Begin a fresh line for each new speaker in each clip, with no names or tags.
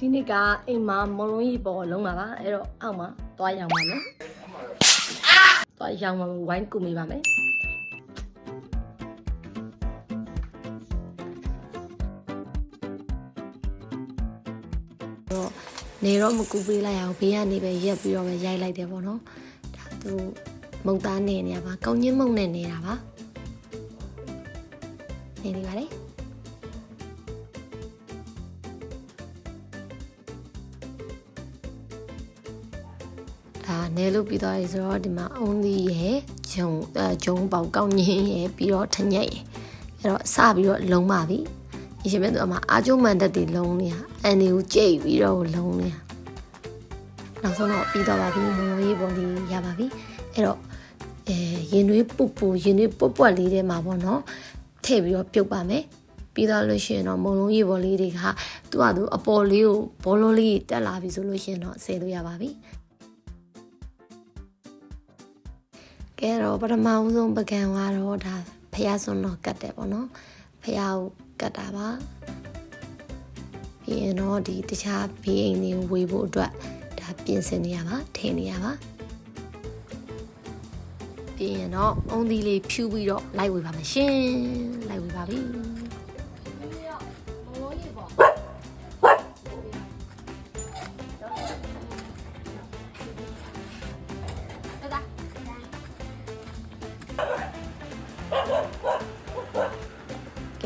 ဒီနေ့ကအိမ်မှာမုံလုံးကြီးပေါ်လုံးပါပါအဲ့တော့အောက်မှာသွားရောင်ပါမယ်သွားရောင်ပါမယ်ဝိုင်းကူမိပါမယ်တော့နေတော့မကူပေးလိုက်အောင်ဘေးကနေပဲရက်ပြီးတော့ပဲရိုက်လိုက်တယ်ပေါ့နော်ဒါသူမုံသားနေနေရပါကောင်းချင်းမုံနဲ့နေတာပါနေနေပါလေ ဒါနဲလို့ပြီးသွားပြီဆိုတော့ဒီမှာအုံးသီးရယ်ဂျုံအဲဂျုံပေါက်ကောင်းညင်းရယ်ပြီးတော့ထညက်ရယ်အဲ့တော့စပြီးတော့လုံးပါပြီဒီရှင်မဲ့သူအမအာကျုံမန်တက်တွေလုံးနေရအန်ဒီကိုကြိတ်ပြီးတော့လုံးနေရနောက်ဆုံးတော့ပြီးသွားပါပြီမမိုးရေးပေါ်လေးရပါပြီအဲ့တော့အဲရင်သွေးပုတ်ပူရင်သွေးပွက်ပွက်လေးထဲမှာပေါ့နော်ထည့်ပြီးတော့ပြုတ်ပါမယ်ပြီးတော့လို့ရှိရင်တော့မုံလုံးရေပေါ်လေးတွေကသူ့ဟာသူအပေါ်လေးကိုဘောလုံးလေးတက်လာပြီဆိုလို့ရှိရင်တော့ဆယ်လို့ရပါပြီ ကဲတော့ပထမဦးဆုံးပကံကတော့ဒါဖះစွန်းတော့ကတ်တယ်ပေါ့နော်ဖះကိုကတ်တာပါပြီးရင်တော့ဒီတခြားဘေးအိမ်တွေကိုဝေဖို့အတွက်ဒါပြင်ဆင်နေရပါထည့်နေရပါပြီးရင်တော့အုံးသီးလေးဖြူပြီးတော့လိုက်ဝေပါမယ်ရှင်လိုက်ဝေပါ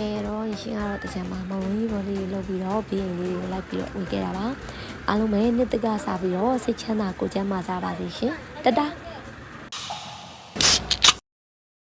ပြီကဲတော့ရှင်ကတော့တခြားမှာမုံကြီးပေါ်လေးလောက်ပြီးတော့ဘေးအိမ်လေးကိုလိုက်ပြီးတော့ဝေခဲ့တာပါအားလုံးပဲနှစ်တကစားပြီးတော့စိတ်ချမ်းသာကိုယ်ကျန်းမာကြပါစေရှင်တတား